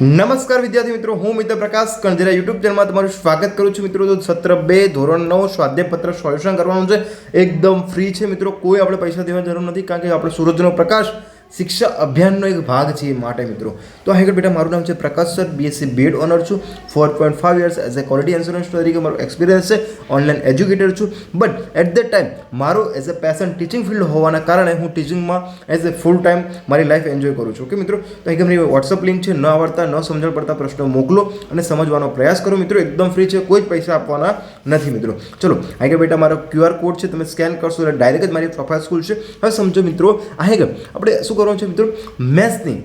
નમસ્કાર વિદ્યાર્થી મિત્રો, હું મિત્ર પ્રકાશ કંજરા યુટ્યુબ ચેનલમાં તમારું સ્વાગત કરું છું. મિત્રો, તો સત્ર બે, ધોરણ નવ સ્વાધ્યાયપત્ર સોલ્યુશન કરવાનું છે. એકદમ ફ્રી છે મિત્રો, કોઈ આપણે પૈસા દેવાની જરૂર નથી, કારણ કે આપણે સૂરજનો પ્રકાશ શિક્ષા અભિયાનનો એક ભાગ છે એ માટે મિત્રો. તો આગળ બેટા, મારું નામ છે Prakash sir B Sc B Ed honour છું. Four point five years as a quality insurance તરીકે મારો એક્સપિરિયન્સ છે. ઓનલાઈન એજ્યુકેટર છું. બટ એટ ધ ટાઈમ મારો as a passion teaching field હોવાના કારણે હું ટીચિંગમાં એઝ એ ફૂલ ટાઈમ મારી લાઈફ એન્જોય કરું છું. ઓકે મિત્રો? તો અહીં મારી વોટ્સઅપ લિંક છે. ન આવડતા, ન સમજણ પડતા પ્રશ્નો મોકલો અને સમજવાનો પ્રયાસ કરો. મિત્રો, એકદમ ફ્રી છે. કોઈ જ પૈસા આપવાના નથી, મિત્રો. ચલો આગળ બેટા, મારો ક્યુઆર કોડ છે. તમે સ્કેન કરશો એટલે ડાયરેક્ટ જ મારી પ્રોફાઇલ સ્કૂલ છે. હવે સમજો, મિત્રો આગળ આપણે શું કરવાનું છે મિત્રો? મેથ્સની.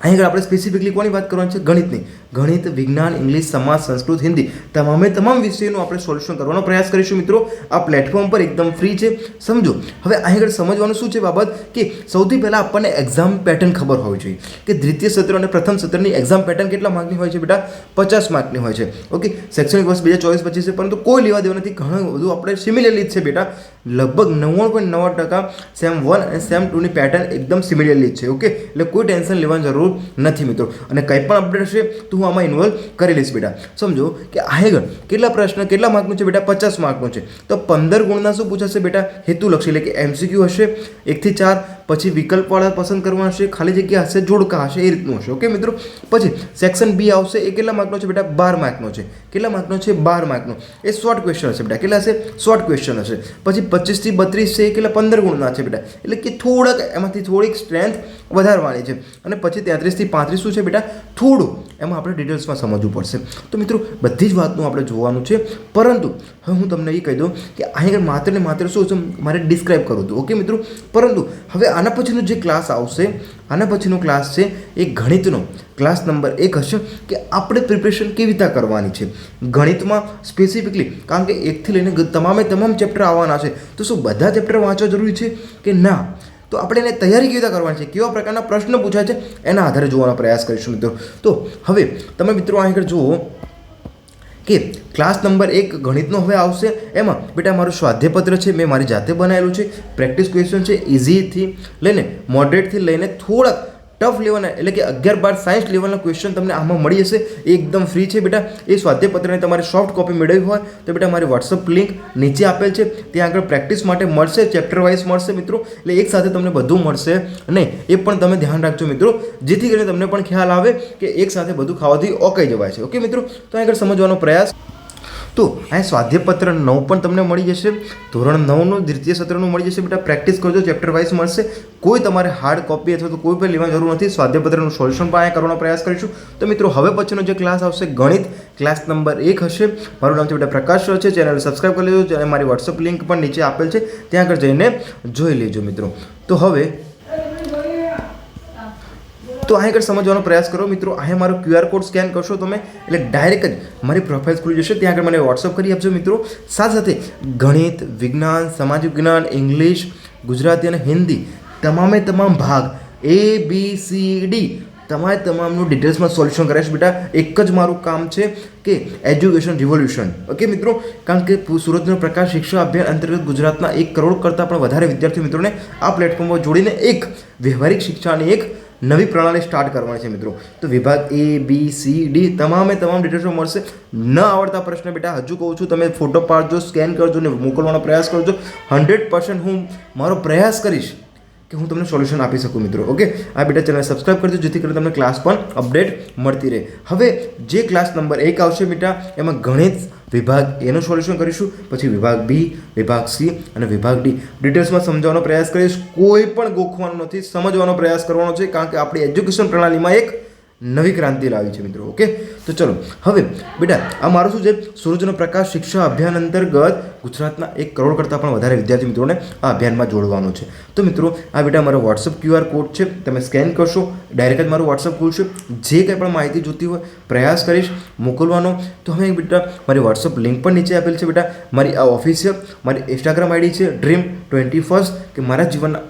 અહીં આગળ આપણે સ્પેસિફિકલી કોની વાત કરવાની છે? ગણિતની. ગણિત, વિજ્ઞાન, ઇંગ્લિશ, સમાજ, સંસ્કૃત, હિન્દી તમામે તમામ વિષયોનું આપણે સોલ્યુશન કરવાનો પ્રયાસ કરીશું મિત્રો. આ પ્લેટફોર્મ પર એકદમ ફ્રી છે. સમજો, હવે અહીં આગળ સમજવાનું શું છે બાબત? કે સૌથી પહેલાં આપણને એક્ઝામ પેટર્ન ખબર હોવી જોઈએ. કે દ્વિતીય સત્ર અને પ્રથમ સત્રની એક્ઝામ પેટર્ન કેટલા માર્કની હોય છે બેટા? પચાસ માર્કની હોય છે. ઓકે? શૈક્ષણિક વર્ષ બે હજાર ચોવીસ પચીસ છે, પરંતુ કોઈ લેવા દેવા નથી. ઘણું બધું આપણે સિમિલરલી જ છે બેટા. લગભગ નવ્વાણું પોઈન્ટ નવ્વાણું ટકા સેમ વન અને સેમ ટુની પેટર્ન એકદમ સિમિલરલી છે ઓકે એટલે કોઈ ટેન્શન લેવાની જરૂર નથી મિત્રો. અને કંઈ પણ અપડેટ હશે તો હું આમાં ઇન્વોલ્વ કરી લઈશ બેટા. સમજો કે આગળ કેટલા પ્રશ્ન, કેટલા માર્કનું છે બેટા? પચાસ માર્કનું છે. તો પંદર ગુણના શું પૂછાશે બેટા? હેતુલક્ષી, એટલે કે એમસીક્યુ હશે એકથી ચાર પછી વિકલ્પવાળા પસંદ કરવાના હશે ખાલી જગ્યા હશે, જોડકા હશે, એ રીતનું હશે. ઓકે મિત્રો? પછી સેક્શન બી આવશે, એ કેટલા માર્કનો છે બેટા? બાર માર્કનો છે. કેટલા માર્કનો છે? બાર માર્કનો એ શોર્ટ ક્વેશ્ચન હશે બેટા. કેટલા હશે? શોર્ટ ક્વેશ્ચન હશે. પછી પચીસથી બત્રીસ છે, એ કેટલા? પંદર ગુણના છે બેટા. એટલે કે થોડાક એમાંથી થોડીક સ્ટ્રેન્થ વધારવાની છે. અને પછી તેત્રીસથી પાંત્રીસ શું છે બેટા? થોડું. એમાં આપણે ડિટેલ્સમાં સમજવું પડશે. તો મિત્રો, બધી જ વાતનું આપણે જોવાનું છે. પરંતુ, હવે હું તમને એ કહી દઉં કે અહીં આગળ માત્ર ને માત્ર શું છે, મારે ડિસ્ક્રાઇબ કરવું હતું. ઓકે મિત્રો? પરંતુ, હવે આના પછીનો જે ક્લાસ આવશે, આના પછીનો ક્લાસ છે એ ગણિતનો. ક્લાસ નંબર એક હશે કે આપણે પ્રિપરેશન કેવી રીતે કરવાની છે. ગણિતમાં સ્પેસિફિકલી કારણ કે એકથી લઈને તમામે તમામ ચેપ્ટર આવવાના છે. તો શું બધા ચેપ્ટર વાંચવા જરૂરી છે કે ના? તો આપણે એને તૈયારી કેવી રીતે કરવાની છે? કેવા પ્રકારના પ્રશ્ન પૂછાય છે? એના આધારે જોવાનો પ્રયાસ કરીશું મિત્રો. તો હવે તમે મિત્રો આગળ જુઓ કે ક્લાસ નંબર એક ગણિતનો હવે આવશે. એમાં, બેટા, મારું સ્વાધ્યાયપત્ર છે, મેં મારી જાતે બનાવેલું છે. પ્રેક્ટિસ ક્વેશ્ચન છે ઇઝીથી લઈને મોડરેટથી લઈને થોડાક ટફ લેવલના એટલે કે અગિયાર બાર સાયન્સ લેવલના ક્વેશ્ચન તમને આમાં મળી જશે. એ એકદમ ફ્રી છે બેટા. એ સ્વાધ્યાયપત્રને તમારે સોફ્ટ કોપી મેળવવી હોય તો બેટા મારી વોટ્સઅપ લિંક નીચે આપેલ છે. ત્યાં આગળ પ્રેક્ટિસ માટે મળશે ચેપ્ટર વાઇઝ મળશે મિત્રો. એટલે એક સાથે તમને બધું મળશે. નહીં એ પણ તમે ધ્યાન રાખજો મિત્રો. જેથી કરીને તમને પણ ખ્યાલ આવે કે એક સાથે બધું ખાવાથી ઓકાઈ જવાય છે. ઓકે મિત્રો? તો આગળ સમજવાનો પ્રયાસ. તો અહીંયા સ્વાધ્યાયપત્ર નવ પણ તમને મળી જશે. ધોરણ નવનું, દ્વિતીય સત્રનું મળી જશે બેટા. પ્રેક્ટિસ કરજો, ચેપ્ટર વાઇઝ મળશે. કોઈ તમારે હાર્ડ કોપી અથવા તો કોઈ પણ લેવાની જરૂર નથી. સ્વાધ્યાયપત્રનું સોલ્યુશન પણ અહીંયા કરવાનો પ્રયાસ કરીશું. તો મિત્રો, હવે પછીનો જે ક્લાસ આવશે, ગણિત. ક્લાસ નંબર એક હશે. મારું નામ છે બેટા પ્રકાશ છે. ચેનલ સબસ્ક્રાઈબ કરી લેજો અને મારી વોટ્સઅપ લિંક પણ નીચે આપેલ છે. ત્યાં આગળ જઈને જોઈ લેજો મિત્રો. તો હવે તો અહીં આગળ સમજવાનો પ્રયાસ કરો. મિત્રો અહીંયા મારો ક્યુઆર કોડ સ્કેન કરશો તમે, એટલે ડાયરેક્ટ જ મારી પ્રોફાઇલ ખુલી જશે. ત્યાં આગળ મને વોટ્સઅપ કરી આપજો મિત્રો. સાથે સાથે ગણિત, વિજ્ઞાન સમાજ વિજ્ઞાન ઇંગ્લિશ ગુજરાતી અને હિન્દી તમામે તમામ ભાગ એ બી સી ડી તમારે તમામનું ડિટેલ્સમાં સોલ્યુશન કરાવીશ બેટા. એક જ મારું કામ છે કે એજ્યુકેશન રિવોલ્યુશન ઓકે મિત્રો? કારણ કે સુરતનો પ્રકાશ શિક્ષા અભિયાન અંતર્ગત ગુજરાતના એક કરોડ કરતાં પણ વધારે વિદ્યાર્થી મિત્રોને આ પ્લેટફોર્મ પર જોડીને એક વ્યવહારિક શિક્ષાની એક નવી પ્રણાલી સ્ટાર્ટ કરવાની છે મિત્રો. તો વિભાગ એ બી સી ડી તમામે તમામ ડિટેલ્સો મળશે. ન આવડતા પ્રશ્ન બેટા, હજુ કહું છું, તમે ફોટો પાડજો સ્કેન કરજો ને મોકલવાનો પ્રયાસ કરજો. હંડ્રેડ પર્સન્ટ હું મારો પ્રયાસ કરીશ કે હું તમને સોલ્યુશન આપી શકું મિત્રો ઓકે આ બેટા ચેનલ સબસ્ક્રાઈબ કરજો, જેથી કરીને તમને ક્લાસ પણ અપડેટ મળતી રહે. હવે જે ક્લાસ નંબર એક આવશે બેટા, એમાં ગણિત વિભાગ એનું સોલ્યુશન કરીશું, પછી વિભાગ બી વિભાગ સી અને વિભાગ ડી ડિટેલ્સમાં સમજાવવાનો પ્રયાસ કરીશ. કોઈ પણ ગોખવાનું નથી, સમજવાનો પ્રયાસ કરવાનો છે, કારણ કે આપણી એજ્યુકેશન પ્રણાલીમાં એક નવી ક્રાંતિ લાવી છે મિત્રો ઓકે તો ચલો, હવે બેટા, આ મારું શું છે? સૂરજનો પ્રકાશ શિક્ષા અભિયાન અંતર્ગત ગુજરાતના એક કરોડ કરતાં પણ વધારે વિદ્યાર્થી મિત્રોને આ અભિયાનમાં જોડવાનું છે. તો મિત્રો, આ બેટા મારો વોટ્સઅપ ક્યુઆર કોડ છે, તમે સ્કેન કરશો ડાયરેક્ટ જ મારું વોટ્સઅપ ખુલશે. જે કંઈ પણ માહિતી જોતી હોય, પ્રયાસ કરીશ મોકલવાનો. તો હવે બેટા, મારી વોટ્સઅપ લિંક પણ નીચે આપેલ છે બેટા. મારી આ ઓફિસ છે મારી ઇન્સ્ટાગ્રામ આઈડી છે ડ્રીમ ટ્વેન્ટી ફર્સ્ટ કે મારા જીવનના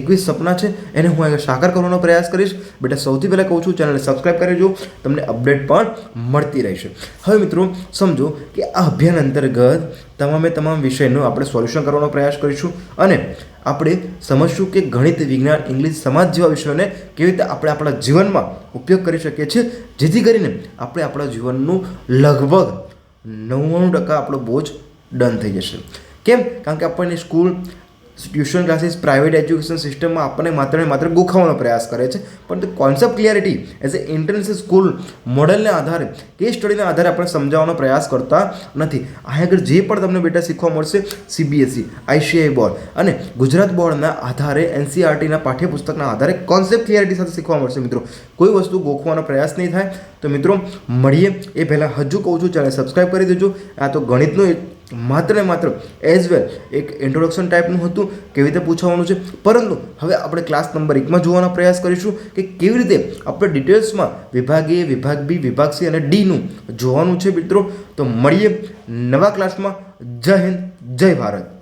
એકવીસ સપના છે, એને હું આગળ સાકાર કરવાનો પ્રયાસ કરીશ. બેટા, સૌથી પહેલાં કહું છું, ચેનલને સબસ્ક્રાઈબ કરી જો તમને અપડેટ પણ મળતી રહેશે. હવે મિત્રો, સમજો કે આ અભિયાન અંતર્ગત તમામે તમામ વિષયનું આપણે સોલ્યુશન કરવાનો પ્રયાસ કરીશું અને આપણે સમજશું કે ગણિત, વિજ્ઞાન, ઇંગ્લિશ, સમાજ જેવા વિષયોને કેવી રીતે આપણે આપણા જીવનમાં ઉપયોગ કરી શકીએ છીએ, જેથી કરીને આપણે આપણા જીવનનું લગભગ નવ્વાણું ટકા આપણો બોજ ડન થઈ જશે. કેમ? કારણ કે આપણને school tuition classes, private education સિસ્ટમમાં આપણને માત્ર ને માત્ર ગોખાવાનો પ્રયાસ કરે છે. પરંતુ concept clarity as a international school મોડલના આધારે, કેસ સ્ટડીના આધારે આપણે સમજાવવાનો પ્રયાસ કરતા નથી. આ આગળ જે પણ તમને બેટા શીખવા મળશે સીબીએસઈ આઈસીઆઈ બોર્ડ અને ગુજરાત બોર્ડના આધારે એનસીઆરટીના પાઠ્યપુસ્તકના આધારે કોન્સેપ્ટ ક્લિયરિટી સાથે શીખવા મળશે મિત્રો. કોઈ વસ્તુ ગોખવાનો પ્રયાસ નહીં થાય. તો મિત્રો, મળીએ. એ પહેલાં હજુ કહું છું ચેનલ સબસ્ક્રાઈબ કરી દેજો. આ તો ગણિતનું માત્ર ને માત્ર એઝ વેલ એક ઇન્ટ્રોડક્શન ટાઈપનું હતું, કેવી રીતે પૂછવાનું છે. પરંતુ હવે આપણે ક્લાસ નંબર એકમાં જોવાનો પ્રયાસ કરીશું કે કેવી રીતે આપણે ડિટેલ્સમાં વિભાગ એ વિભાગ બી વિભાગ સી અને ડીનું જોવાનું છે મિત્રો. તો મળીએ નવા ક્લાસમાં જય હિન્દ, જય ભારત.